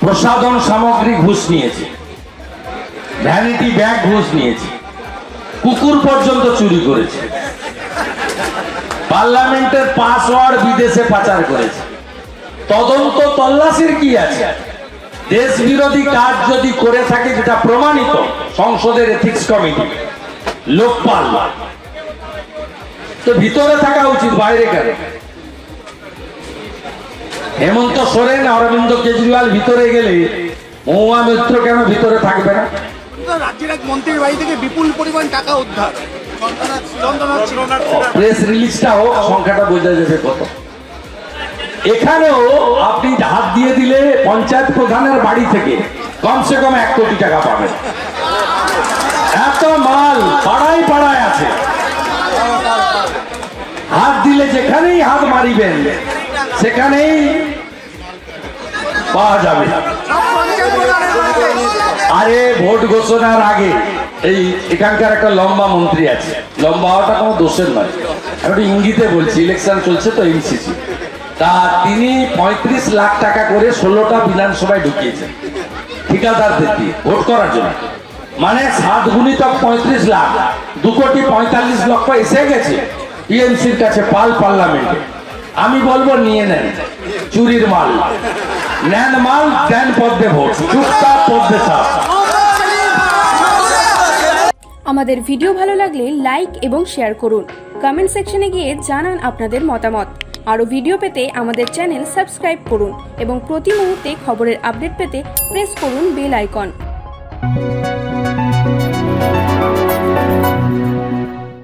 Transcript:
প্রসাধন সামগ্রী ঘুষ নিয়েছে। ভ্যানিটি ব্যাগ ঘুষ নিয়েছে। কুকুর পর্যন্ত চুরি করেছে। পার্লামেন্টের পাসওয়ার্ড বিদেশে পাচার করেছে। তদন্ত তল্লাশির কি আছে? দেশ বিরোধী কাজ যদি করে থাকে, যেটা প্রমাণিত সংসদের এথিক্স কমিটি লোকপাল। তো ভিতরে থাকা উচিত, বাইরে কেন? হেমন্ত সোরেন অরবিন্দ কেজরিওয়াল ভিতরে গেলে মহুয়া মিত্র কেন ভিতরে থাকবে না? রাজ্যের এক মন্ত্রীর বাড়ি থেকে বিপুল পরিমাণ টাকা উদ্ধার। প্রেস রিলিজটা হোক সংখ্যাটা বোঝা যাবে কত। এখানেও আপনি হাত দিয়ে দিলে পঞ্চায়েত প্রধানের বাড়ি থেকে কমসে কম এক কোটি টাকা পাবেন। এত মাল পাড়ায় পাড়ায় আছে। হাত দিলে যেখানেই হাত মারিবেন সেখানেই পাওয়া যাবে। আরে, ভোট ঘোষণার আগে এই এখানকার একটা লম্বা মন্ত্রী আছে। লম্বা হওয়াটা কোনো দোষের নয়। আমি একটু ইঙ্গিতে বলছি, ইলেকশন চলছে তো এমসিসি তা তিনি পঁয়ত্রিশ লাখ টাকা করে ষোলোটা বিধানসভায় ঢুকিয়েছেন ঠিকাদারদের দিয়ে ভোট করার জন্য। মানে সাত গুণিতক পঁয়ত্রিশ লাখ, দু কোটি পঁয়তাল্লিশ লক্ষ এসে গেছে। টিএমসির কাছে পাল পার্লামেন্টে। আমি বলব নিয়ে নেন। চুরির মাল। নেন মাল, দেন পদ্মে ভোট। চুপচাপ পদ্মে সাপ আমাদের ভিডিও ভালো লাগলে লাইক এবং শেয়ার করুন। কমেন্ট সেকশনে গিয়ে জানান আপনাদের মতামত। আরও ভিডিও পেতে আমাদের চ্যানেল সাবস্ক্রাইব করুন এবং প্রতি মুহূর্তে খবরের আপডেট পেতে প্রেস করুন বেল আইকন।